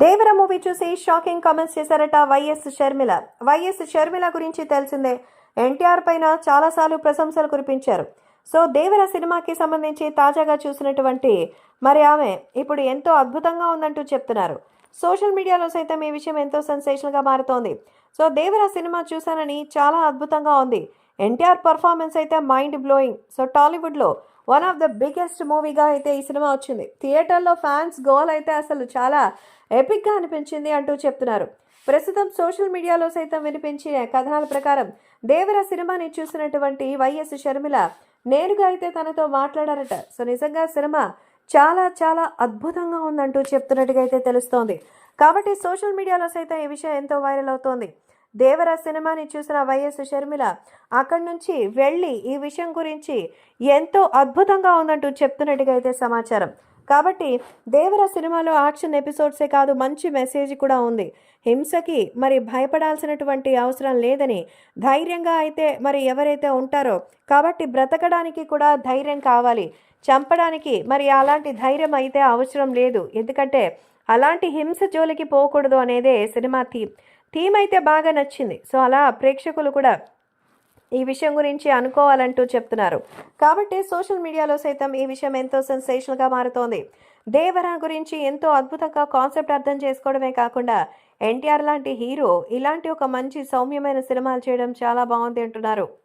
దేవర movie చూసి shocking comments చేశారట YS Sharmila. YS Sharmila గురించి తెలిసిందే. ఎన్టీఆర్ పైన చాలాసార్లు ప్రశంసలు కురిపించారు. సో దేవర సినిమాకి సంబంధించి తాజాగా చూసినటువంటి మరి ఆమె ఇప్పుడు ఎంతో అద్భుతంగా ఉందంటూ చెప్తున్నారు. సోషల్ మీడియాలో సైతం ఈ విషయం ఎంతో సెన్సేషన్గా మారుతోంది. సో దేవర సినిమా చూశానని చాలా అద్భుతంగా ఉంది. ఎన్టీఆర్ పర్ఫార్మెన్స్ అయితే మైండ్ బ్లోయింగ్ సో టాలీవుడ్లో వన్ ఆఫ్ ద బిగ్గెస్ట్ మూవీగా అయితే ఈ సినిమా వచ్చింది. థియేటర్లో ఫ్యాన్స్ గోల్ అయితే అసలు చాలా ఎపిక్గా అనిపించింది అంటూ చెప్తున్నారు. ప్రస్తుతం సోషల్ మీడియాలో సైతం వినిపించే కథనాల ప్రకారం దేవర సినిమాని చూసినటువంటి వైఎస్ షర్మిల నేరుగా అయితే తనతో మాట్లాడారట. సో నిజంగా సినిమా చాలా చాలా అద్భుతంగా ఉందంటూ చెప్తున్నట్టుగా అయితే తెలుస్తోంది. కాబట్టి సోషల్ మీడియాలో సైతం ఈ విషయం ఎంతో వైరల్ అవుతోంది. దేవర సినిమాని చూసిన వైఎస్ షర్మిల అక్కడి నుంచి వెళ్ళి ఈ విషయం గురించి ఎంతో అద్భుతంగా ఉందంటూ చెప్తున్నట్టుగా అయితే సమాచారం. కాబట్టి దేవర సినిమాలో యాక్షన్ ఎపిసోడ్సే కాదు మంచి మెసేజ్ కూడా ఉంది. హింసకి మరి భయపడాల్సినటువంటి అవసరం లేదని ధైర్యంగా అయితే మరి ఎవరైతే ఉంటారో కాబట్టి బ్రతకడానికి కూడా ధైర్యం కావాలి. చంపడానికి మరి అలాంటి ధైర్యం అయితే అవసరం లేదు. ఎందుకంటే అలాంటి హింస జోలికి పోకూడదు అనేదే సినిమా థీమ్. థీమ్ అయితే బాగా నచ్చింది. సో అలా ప్రేక్షకులు కూడా ఈ విషయం గురించి అనుకోవాలంటూ చెప్తున్నారు. కాబట్టి సోషల్ మీడియాలో సైతం ఈ విషయం ఎంతో సెన్సేషన్గా మారుతోంది. దేవర గురించి ఎంతో అద్భుతంగా కాన్సెప్ట్ అర్థం చేసుకోవడమే కాకుండా ఎన్టీఆర్ లాంటి హీరో ఇలాంటి ఒక మంచి సౌమ్యమైన సినిమాలు చేయడం చాలా బాగుంది అంటున్నారు.